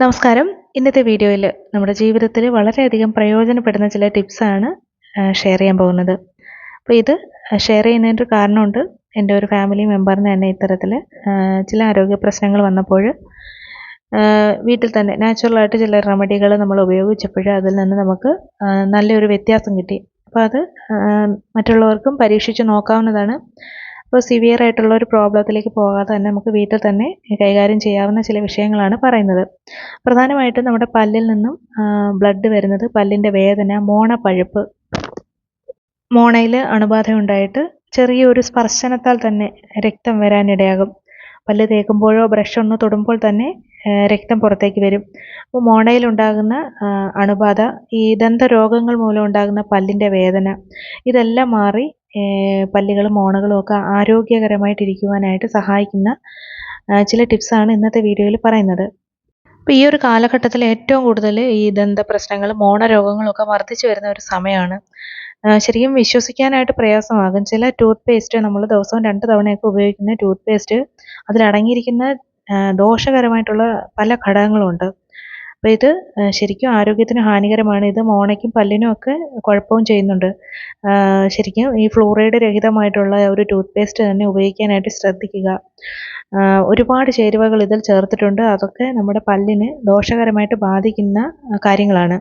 നമസ്കാരം. ഇന്നത്തെ വീഡിയോയിൽ നമ്മുടെ ജീവിതത്തിൽ വളരെയധികം പ്രയോജനപ്പെടുന്ന ചില ടിപ്സാണ് ഷെയർ ചെയ്യാൻ പോകുന്നത്. അപ്പോൾ ഇത് ഷെയർ ചെയ്യുന്നതിന്റെ ഒരു കാരണമുണ്ട്. എന്റെ ഒരു ഫാമിലി മെമ്പറിന് തന്നെ ഇത്തരത്തിൽ ചില ആരോഗ്യ പ്രശ്നങ്ങൾ വന്നപ്പോൾ വീട്ടിൽ തന്നെ നാച്ചുറലായിട്ട് ചില റെമഡികൾ നമ്മൾ ഉപയോഗിച്ചപ്പോൾ അതിൽ നിന്ന് നമുക്ക് നല്ലൊരു വ്യത്യാസം കിട്ടി. അപ്പോൾ അത് മറ്റുള്ളവർക്കും പരീക്ഷിച്ച് നോക്കാവുന്നതാണ്. അപ്പോൾ സിവിയർ ആയിട്ടുള്ള ഒരു പ്രോബ്ലത്തിലേക്ക് പോകാതെ തന്നെ നമുക്ക് വീട്ടിൽ തന്നെ കൈകാര്യം ചെയ്യാവുന്ന ചില വിഷയങ്ങളാണ് പറയുന്നത്. പ്രധാനമായിട്ടും നമ്മുടെ പല്ലിൽ നിന്നും ബ്ലഡ് വരുന്നത് പല്ലിന്റെ വേദന മോണ പഴുപ്പ് മോണയിൽ അണുബാധ ഉണ്ടായിട്ട് ചെറിയൊരു സ്പർശനത്താൽ തന്നെ രക്തം വരാനിടയാകും. പല്ല് തേക്കുമ്പോഴോ ബ്രഷ് ഒന്ന് തൊടുമ്പോൾ തന്നെ രക്തം പുറത്തേക്ക് വരും. അപ്പോൾ മോണയിൽ ഉണ്ടാകുന്ന അണുബാധ ഈ ദന്തരോഗങ്ങൾ മൂലം ഉണ്ടാകുന്ന പല്ലിന്റെ വേദന ഇതെല്ലാം മാറി പല്ലുകളും മോണകളും ഒക്കെ ആരോഗ്യകരമായിട്ടിരിക്കുവാനായിട്ട് സഹായിക്കുന്ന ചില ടിപ്സാണ് ഇന്നത്തെ വീഡിയോയിൽ പറയുന്നത്. അപ്പോൾ ഈ ഒരു കാലഘട്ടത്തിൽ ഏറ്റവും കൂടുതൽ ഈ ദന്ത പ്രശ്നങ്ങളും മോണ രോഗങ്ങളും ഒക്കെ വർദ്ധിച്ചു വരുന്ന ഒരു സമയമാണ് ശരിക്കും വിശ്വസിക്കാനായിട്ട് പ്രയാസമാകും. ചില ടൂത്ത് പേസ്റ്റ് നമ്മൾ ദിവസവും രണ്ട് തവണയൊക്കെ ഉപയോഗിക്കുന്ന ടൂത്ത് പേസ്റ്റ് അതിലടങ്ങിയിരിക്കുന്ന ദോഷകരമായിട്ടുള്ള പല ഘടകങ്ങളുണ്ട്. അപ്പോൾ ഇത് ശരിക്കും ആരോഗ്യത്തിന് ഹാനികരമാണ്. ഇത് മോണയ്ക്കും പല്ലിനും ഒക്കെ കുഴപ്പവും ചെയ്യുന്നുണ്ട്. ശരിക്കും ഈ ഫ്ലൂറൈഡ് രഹിതമായിട്ടുള്ള ഒരു ടൂത്ത് പേസ്റ്റ് തന്നെ ഉപയോഗിക്കാനായിട്ട് ശ്രദ്ധിക്കുക. ഒരുപാട് ചേരുവകൾ ഇതിൽ ചേർത്തിട്ടുണ്ട്. അതൊക്കെ നമ്മുടെ പല്ലിന് ദോഷകരമായിട്ട് ബാധിക്കുന്ന കാര്യങ്ങളാണ്.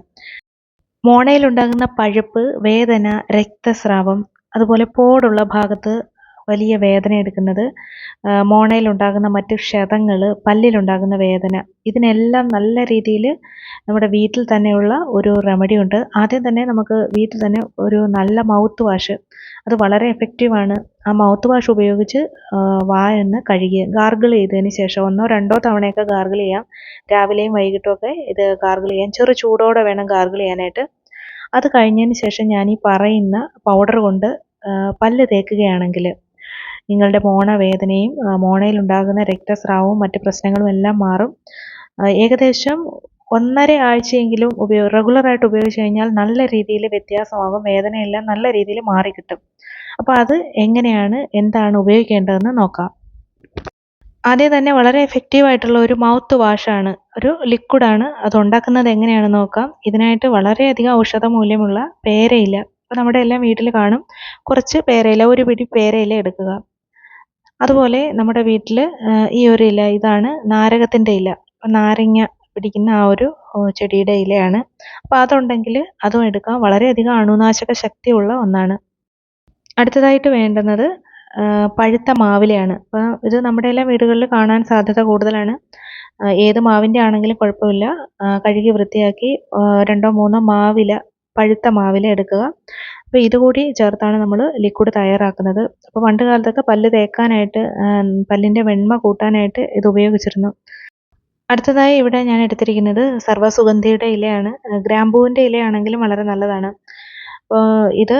മോണയിലുണ്ടാകുന്ന പഴുപ്പ് വേദന രക്തസ്രാവം അതുപോലെ പോടുള്ള ഭാഗത്ത് വലിയ വേദന എടുക്കുന്നത് മോണയിലുണ്ടാകുന്ന മറ്റ് ക്ഷതങ്ങൾ പല്ലിലുണ്ടാകുന്ന വേദന ഇതിനെല്ലാം നല്ല രീതിയിൽ നമ്മുടെ വീട്ടിൽ തന്നെയുള്ള ഒരു റെമഡി ഉണ്ട്. ആദ്യം തന്നെ നമുക്ക് വീട്ടിൽ തന്നെ ഒരു നല്ല മൗത്ത് വാഷ് അത് വളരെ എഫക്റ്റീവാണ് ആ മൗത്ത് വാഷ് ഉപയോഗിച്ച് വായൊന്ന് കഴുകി ഗാർഗിൾ ചെയ്തതിന് ശേഷം ഒന്നോ രണ്ടോ തവണയൊക്കെ ഗാർഗിൾ ചെയ്യാം. രാവിലെയും വൈകിട്ടുമൊക്കെ ഇത് ഗാർഗിൾ ചെയ്യാം. ചെറു ചൂടോടെ വേണം ഗാർഗിൾ ചെയ്യാനായിട്ട്. അത് കഴിഞ്ഞതിന് ശേഷം ഞാൻ ഈ പറയുന്ന പൗഡർ കൊണ്ട് പല്ല് തേക്കുകയാണെങ്കിൽ നിങ്ങളുടെ മോണ വേദനയും മോണയിലുണ്ടാകുന്ന രക്തസ്രാവവും മറ്റ് പ്രശ്നങ്ങളും എല്ലാം മാറും. ഏകദേശം ഒന്നര ആഴ്ചയെങ്കിലും ഉപയോഗ റെഗുലറായിട്ട് ഉപയോഗിച്ച് കഴിഞ്ഞാൽ നല്ല രീതിയിൽ വ്യത്യാസമാകും വേദനയെല്ലാം നല്ല രീതിയിൽ മാറിക്കിട്ടും. അപ്പോൾ അത് എങ്ങനെയാണ് എന്താണ് ഉപയോഗിക്കേണ്ടതെന്ന് നോക്കാം. ആദ്യം തന്നെ വളരെ എഫക്റ്റീവ് ആയിട്ടുള്ള ഒരു മൗത്ത് വാഷാണ് ഒരു ലിക്വിഡാണ് അത് ഉണ്ടാക്കുന്നത് എങ്ങനെയാണെന്ന് നോക്കാം. ഇതിനായിട്ട് വളരെയധികം ഔഷധ മൂല്യമുള്ള പേരയില അപ്പോൾ നമ്മുടെ എല്ലാം വീട്ടിൽ കാണും. കുറച്ച് പേരയില ഒരു പിടി പേരയില എടുക്കുക. അതുപോലെ നമ്മുടെ വീട്ടിൽ ഈ ഒരു ഇല ഇതാണ് നാരകത്തിന്റെ ഇല. നാരങ്ങ പിടിക്കുന്ന ആ ഒരു ചെടിയുടെ ഇലയാണ്. അപ്പോൾ അതുണ്ടെങ്കിൽ അതും എടുക്കാം. വളരെയധികം അണുനാശക ശക്തിയുള്ള ഒന്നാണ്. അടുത്തതായിട്ട് വേണ്ടുന്നത് പഴുത്ത മാവിലയാണ്. അപ്പോൾ ഇത് നമ്മുടെ എല്ലാ വീടുകളിൽ കാണാൻ സാധ്യത കൂടുതലാണ്. ഏത് മാവിന്റെ ആണെങ്കിലും കുഴപ്പമില്ല. കഴുകി വൃത്തിയാക്കി രണ്ടോ മൂന്നോ മാവില പഴുത്ത മാവില എടുക്കുക. അപ്പോൾ ഇതുകൂടി ചേർത്താണ് നമ്മൾ ലിക്വിഡ് തയ്യാറാക്കുന്നത്. അപ്പോൾ പണ്ട് കാലത്തൊക്കെ പല്ല് തേക്കാനായിട്ട് പല്ലിന്റെ വെണ്മ കൂട്ടാനായിട്ട് ഇത് ഉപയോഗിച്ചിരുന്നു. അടുത്തതായി ഇവിടെ ഞാൻ എടുത്തിരിക്കുന്നത് സർവസുഗന്ധിയുടെ ഇലയാണ്. ഗ്രാമ്പൂവിന്റെ ഇലയാണെങ്കിലും വളരെ നല്ലതാണ്. ഇത്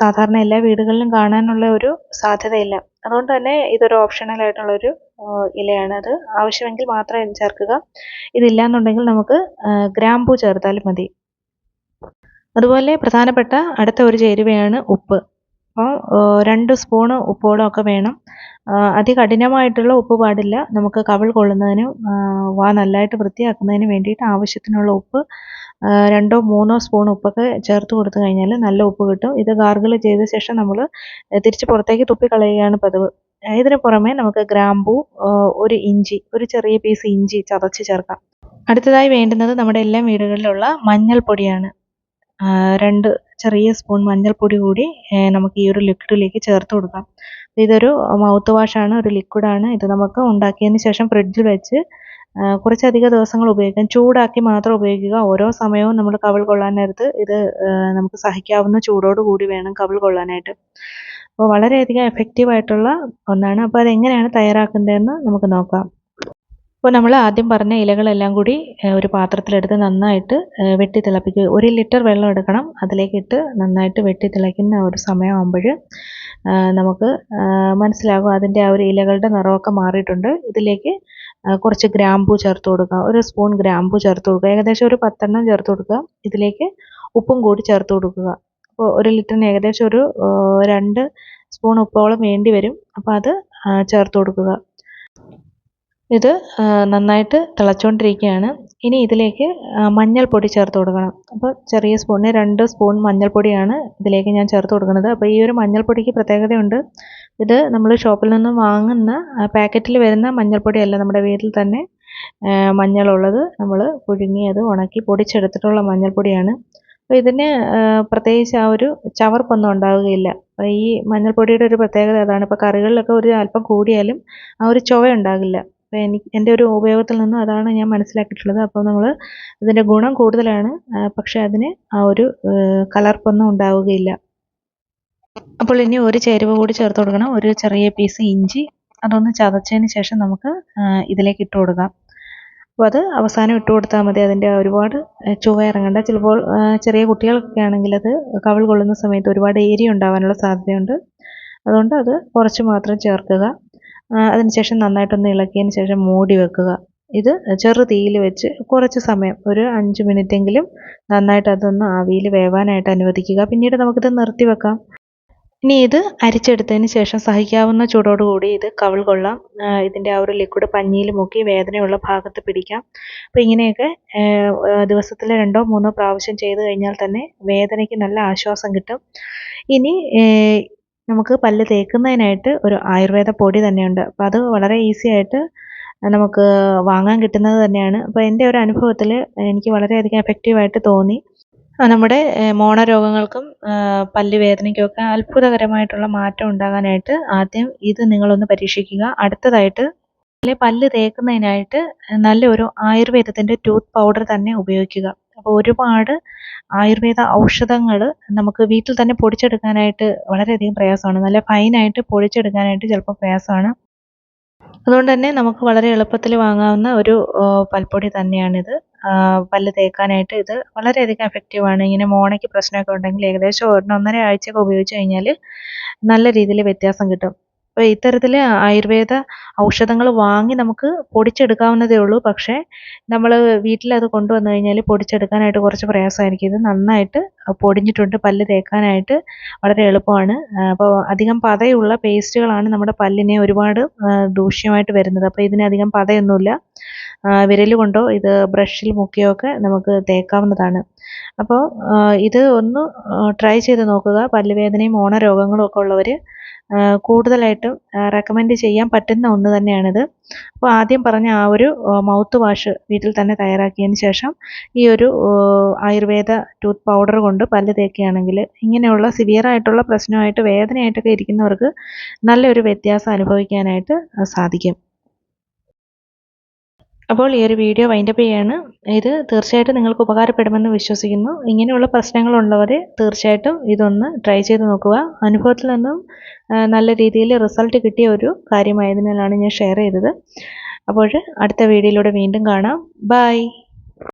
സാധാരണ എല്ലാ വീടുകളിലും കാണാനുള്ള ഒരു സാധ്യതയില്ല. അതുകൊണ്ട് തന്നെ ഇതൊരു ഓപ്ഷണൽ ആയിട്ടുള്ളൊരു ഇലയാണ്. അത് ആവശ്യമെങ്കിൽ മാത്രം ചേർക്കുക. ഇതില്ല എന്നുണ്ടെങ്കിൽ നമുക്ക് ഗ്രാമ്പൂ ചേർത്താലും മതി. അതുപോലെ പ്രധാനപ്പെട്ട അടുത്ത ഒരു ചേരുവയാണ് ഉപ്പ്. അപ്പോൾ രണ്ട് സ്പൂണ് ഉപ്പോടൊക്കെ വേണം. അതികഠിനമായിട്ടുള്ള ഉപ്പ് പാടില്ല. നമുക്ക് കവിൾ കൊള്ളുന്നതിനും വാ നല്ലതായിട്ട് വൃത്തിയാക്കുന്നതിന് വേണ്ടിയിട്ട് ആവശ്യത്തിനുള്ള ഉപ്പ് രണ്ടോ മൂന്നോ സ്പൂൺ ഉപ്പൊക്കെ ചേർത്ത് കൊടുത്തു കഴിഞ്ഞാൽ നല്ല ഉപ്പ് കിട്ടും. ഇത് ഗാർഗിൾ ചെയ്ത ശേഷം നമ്മൾ തിരിച്ച് പുറത്തേക്ക് തുപ്പിക്കളയുകയാണ് പതിവ്. ഇതിന് പുറമെ നമുക്ക് ഗ്രാമ്പൂ ഒരു ഇഞ്ചി ഒരു ചെറിയ പീസ് ഇഞ്ചി ചതച്ച് ചേർക്കാം. അടുത്തതായി വേണ്ടുന്നത് നമ്മുടെ എല്ലാ വീടുകളിലുള്ള മഞ്ഞൾപ്പൊടിയാണ്. രണ്ട് ചെറിയ സ്പൂൺ മഞ്ഞൾപ്പൊടി കൂടി നമുക്ക് ഈ ഒരു ലിക്വിഡിലേക്ക് ചേർത്ത് കൊടുക്കാം. ഇതൊരു മൗത്ത് വാഷാണ് ഒരു ലിക്വിഡാണ് ഇത് നമുക്ക് ഉണ്ടാക്കിയതിന് ശേഷം ഫ്രിഡ്ജിൽ വെച്ച് കുറച്ചധികം ദിവസങ്ങൾ ഉപയോഗിക്കാം. ചൂടാക്കി മാത്രം ഉപയോഗിക്കുക. ഓരോ സമയവും നമ്മൾ കവിൾ കൊള്ളാൻ നേരത്ത് ഇത് നമുക്ക് സഹിക്കാവുന്ന ചൂടോട് കൂടി വേണം കവിൾ കൊള്ളാനായിട്ട്. അപ്പോൾ വളരെയധികം എഫക്റ്റീവ് ആയിട്ടുള്ള ഒന്നാണ്. അപ്പോൾ അതെങ്ങനെയാണ് തയ്യാറാക്കേണ്ടതെന്ന് നമുക്ക് നോക്കാം. അപ്പോൾ നമ്മൾ ആദ്യം പറഞ്ഞ ഇലകളെല്ലാം കൂടി ഒരു പാത്രത്തിലെടുത്ത് നന്നായിട്ട് വെട്ടി തിളപ്പിക്കുക. ഒരു ലിറ്റർ വെള്ളം എടുക്കണം. അതിലേക്കിട്ട് നന്നായിട്ട് വെട്ടി തിളയ്ക്കുന്ന ഒരു സമയമാകുമ്പോൾ നമുക്ക് മനസ്സിലാകും അതിന്റെ ആ ഒരു ഇലകളുടെ നിറമൊക്കെ മാറിയിട്ടുണ്ട്. ഇതിലേക്ക് കുറച്ച് ഗ്രാമ്പൂ ചേർത്ത് കൊടുക്കുക. ഒരു സ്പൂൺ ഗ്രാമ്പൂ ചേർത്ത് കൊടുക്കുക. ഏകദേശം ഒരു പത്തെണ്ണം ചേർത്ത് കൊടുക്കുക. ഇതിലേക്ക് ഉപ്പും കൂടി ചേർത്ത് കൊടുക്കുക. അപ്പോൾ ഒരു ലിറ്ററിന് ഏകദേശം ഒരു രണ്ട് സ്പൂൺ ഉപ്പോളം വേണ്ടി വരും. അപ്പോൾ അത് ചേർത്ത് കൊടുക്കുക. ഇത് നന്നായിട്ട് തിളച്ചുകൊണ്ടിരിക്കുകയാണ് ഇനി ഇതിലേക്ക് മഞ്ഞൾപ്പൊടി ചേർത്ത് കൊടുക്കണം. അപ്പോൾ ചെറിയ സ്പൂണിന് രണ്ട് സ്പൂൺ മഞ്ഞൾപ്പൊടിയാണ് ഇതിലേക്ക് ഞാൻ ചേർത്ത് കൊടുക്കുന്നത്. അപ്പോൾ ഈ ഒരു മഞ്ഞൾപ്പൊടിക്ക് പ്രത്യേകതയുണ്ട്. ഇത് നമ്മൾ ഷോപ്പിൽ നിന്ന് വാങ്ങുന്ന പാക്കറ്റിൽ വരുന്ന മഞ്ഞൾപ്പൊടിയല്ല നമ്മുടെ വീട്ടിൽ തന്നെ മഞ്ഞളുള്ളത്. നമ്മൾ പുഴുങ്ങി അത് ഉണക്കി പൊടിച്ചെടുത്തിട്ടുള്ള മഞ്ഞൾപ്പൊടിയാണ്. അപ്പോൾ ഇതിന് പ്രത്യേകിച്ച് ആ ഒരു ചവർപ്പൊന്നും ഉണ്ടാവുകയില്ല. അപ്പോൾ ഈ മഞ്ഞൾപ്പൊടിയുടെ ഒരു പ്രത്യേകത അതാണ്. ഇപ്പോൾ കറികളിലൊക്കെ ഒരു അല്പം കൂടിയാലും ആ ഒരു ചുവ ഉണ്ടാകില്ല. അപ്പോൾ എനിക്ക് എന്റെ ഒരു ഉപയോഗത്തിൽ നിന്നും അതാണ് ഞാൻ മനസ്സിലാക്കിയിട്ടുള്ളത്. അപ്പോൾ നമ്മൾ ഇതിന്റെ ഗുണം കൂടുതലാണ്. പക്ഷേ അതിന് ആ ഒരു കലർപ്പൊന്നും ഉണ്ടാവുകയില്ല. അപ്പോൾ ഇനി ഒരു ചേരുവ കൂടി ചേർത്ത് കൊടുക്കണം. ഒരു ചെറിയ പീസ് ഇഞ്ചി അതൊന്ന് ചതച്ചതിന് ശേഷം നമുക്ക് ഇതിലേക്ക് ഇട്ട് കൊടുക്കാം. അപ്പോൾ അത് അവസാനം ഇട്ട് കൊടുത്താൽ മതി. അതിന്റെ ഒരുപാട് ചുവ ഇറങ്ങേണ്ട. ചിലപ്പോൾ ചെറിയ കുട്ടികൾക്കൊക്കെ ആണെങ്കിൽ അത് കവൾ കൊള്ളുന്ന സമയത്ത് ഒരുപാട് ഏരിയ ഉണ്ടാവാനുള്ള സാധ്യതയുണ്ട്. അതുകൊണ്ട് അത് കുറച്ച് മാത്രം ചേർക്കുക. അതിനുശേഷം നന്നായിട്ടൊന്ന് ഇളക്കിയതിന് ശേഷം മൂടി വെക്കുക. ഇത് ചെറു തീയിൽ വെച്ച് കുറച്ച് സമയം ഒരു അഞ്ച് മിനിറ്റെങ്കിലും നന്നായിട്ട് അതൊന്ന് ആവിയിൽ വേവാനായിട്ട് അനുവദിക്കുക. പിന്നീട് നമുക്കിത് നിർത്തി വെക്കാം. ഇനി ഇത് അരിച്ചെടുത്തതിന് ശേഷം സഹിക്കാവുന്ന ചൂടോടുകൂടി ഇത് കവിൾ കൊള്ളാം. ഇതിന്റെ ആ ഒരു ലിക്വിഡ് പഞ്ഞിയിൽ മുക്കി വേദനയുള്ള ഭാഗത്ത് പിടിക്കാം. അപ്പോൾ ഇങ്ങനെയൊക്കെ ദിവസത്തിൽ രണ്ടോ മൂന്നോ പ്രാവശ്യം ചെയ്ത് കഴിഞ്ഞാൽ തന്നെ വേദനയ്ക്ക് നല്ല ആശ്വാസം കിട്ടും. ഇനി നമുക്ക് പല്ല് തേക്കുന്നതിനായിട്ട് ഒരു ആയുർവേദ പൊടി തന്നെയുണ്ട്. അപ്പോൾ അത് വളരെ ഈസി ആയിട്ട് നമുക്ക് വാങ്ങാൻ കിട്ടുന്നത് തന്നെയാണ്. അപ്പോൾ എന്റെ ഒരു അനുഭവത്തിൽ എനിക്ക് വളരെയധികം എഫക്റ്റീവായിട്ട് തോന്നി. നമ്മുടെ മോണരോഗങ്ങൾക്കും പല്ല് വേദനയ്ക്കുമൊക്കെ അത്ഭുതകരമായിട്ടുള്ള മാറ്റം ഉണ്ടാകാനായിട്ട് ആദ്യം ഇത് നിങ്ങളൊന്ന് പരീക്ഷിക്കുക. അടുത്തതായിട്ട് പല്ല് തേക്കുന്നതിനായിട്ട് നല്ലൊരു ആയുർവേദത്തിന്റെ ടൂത്ത് പൗഡർ തന്നെ ഉപയോഗിക്കുക. അപ്പോൾ ഒരുപാട് ആയുർവേദ ഔഷധങ്ങൾ നമുക്ക് വീട്ടിൽ തന്നെ പൊടിച്ചെടുക്കാനായിട്ട് വളരെയധികം പ്രയാസമാണ്. നല്ല ഫൈനായിട്ട് പൊടിച്ചെടുക്കാനായിട്ട് ചിലപ്പോൾ പ്രയാസമാണ്. അതുകൊണ്ട് തന്നെ നമുക്ക് വളരെ എളുപ്പത്തിൽ വാങ്ങാവുന്ന ഒരു പൽപ്പൊടി തന്നെയാണിത്. പല്ല് തേക്കാനായിട്ട് ഇത് വളരെയധികം എഫക്റ്റീവാണ് ഇങ്ങനെ മോണയ്ക്ക് പ്രശ്നമൊക്കെ ഉണ്ടെങ്കിൽ ഏകദേശം ഒരെണ്ണം ഒന്നര ആഴ്ചയൊക്കെ ഉപയോഗിച്ച് കഴിഞ്ഞാൽ നല്ല രീതിയിൽ വ്യത്യാസം കിട്ടും. അപ്പോൾ ഇത്തരത്തിൽ ആയുർവേദ ഔഷധങ്ങൾ വാങ്ങി നമുക്ക് പൊടിച്ചെടുക്കാവുന്നതേ ഉള്ളൂ. പക്ഷേ നമ്മൾ വീട്ടിൽ വീട്ടിലത് കൊണ്ടുവന്നു കഴിഞ്ഞാൽ പൊടിച്ചെടുക്കാനായിട്ട് കുറച്ച് പ്രയാസമായിരിക്കും. ഇത് നന്നായിട്ട് പൊടിഞ്ഞിട്ടുണ്ട് പല്ല് തേക്കാനായിട്ട് വളരെ എളുപ്പമാണ്. അപ്പോൾ അധികം പതയുള്ള പേസ്റ്റുകളാണ് നമ്മുടെ പല്ലിനെ ഒരുപാട് ദൂഷ്യമായിട്ട് വരുന്നത്. അപ്പോൾ ഇതിനധികം പതയൊന്നുമില്ല. വിരൽ കൊണ്ടോ ഇത് ബ്രഷിൽ മുക്കിയോ ഒക്കെ നമുക്ക് തേക്കാവുന്നതാണ്. അപ്പോൾ ഇത് ഒന്ന് ട്രൈ ചെയ്ത് നോക്കുക. പല്ലുവേദനയും ഓണരോഗങ്ങളും ഒക്കെ ഉള്ളവർ കൂടുതലായിട്ടും റെക്കമെൻഡ് ചെയ്യാൻ പറ്റുന്ന ഒന്ന് തന്നെയാണിത്. അപ്പോൾ ആദ്യം പറഞ്ഞ ആ ഒരു മൗത്ത് വാഷ് വീട്ടിൽ തന്നെ തയ്യാറാക്കിയതിന് ശേഷം ഈ ഒരു ആയുർവേദ ടൂത്ത് പൗഡർ കൊണ്ട് പല്ല് തേക്കുകയാണെങ്കിൽ ഇങ്ങനെയുള്ള സിവിയർ ആയിട്ടുള്ള പ്രശ്നമായിട്ട് വേദനയായിട്ടൊക്കെ ഇരിക്കുന്നവർക്ക് നല്ലൊരു വ്യത്യാസം അനുഭവിക്കാനായിട്ട് സാധിക്കും. അപ്പോൾ ഈ ഒരു വീഡിയോ വൈൻഡപ്പ് ചെയ്യാണ്. ഇത് തീർച്ചയായിട്ടും നിങ്ങൾക്ക് ഉപകാരപ്പെടുമെന്ന് വിശ്വസിക്കുന്നു. ഇങ്ങനെയുള്ള പ്രശ്നങ്ങളുള്ളവർ തീർച്ചയായിട്ടും ഇതൊന്ന് ട്രൈ ചെയ്ത് നോക്കുക. അനുഭവത്തിൽ നിന്നും നല്ല രീതിയിൽ റിസൾട്ട് കിട്ടിയ ഒരു കാര്യമായതിനാലാണ് ഞാൻ ഷെയർ ചെയ്തത്. അപ്പോൾ അടുത്ത വീഡിയോയിലൂടെ വീണ്ടും കാണാം. ബൈ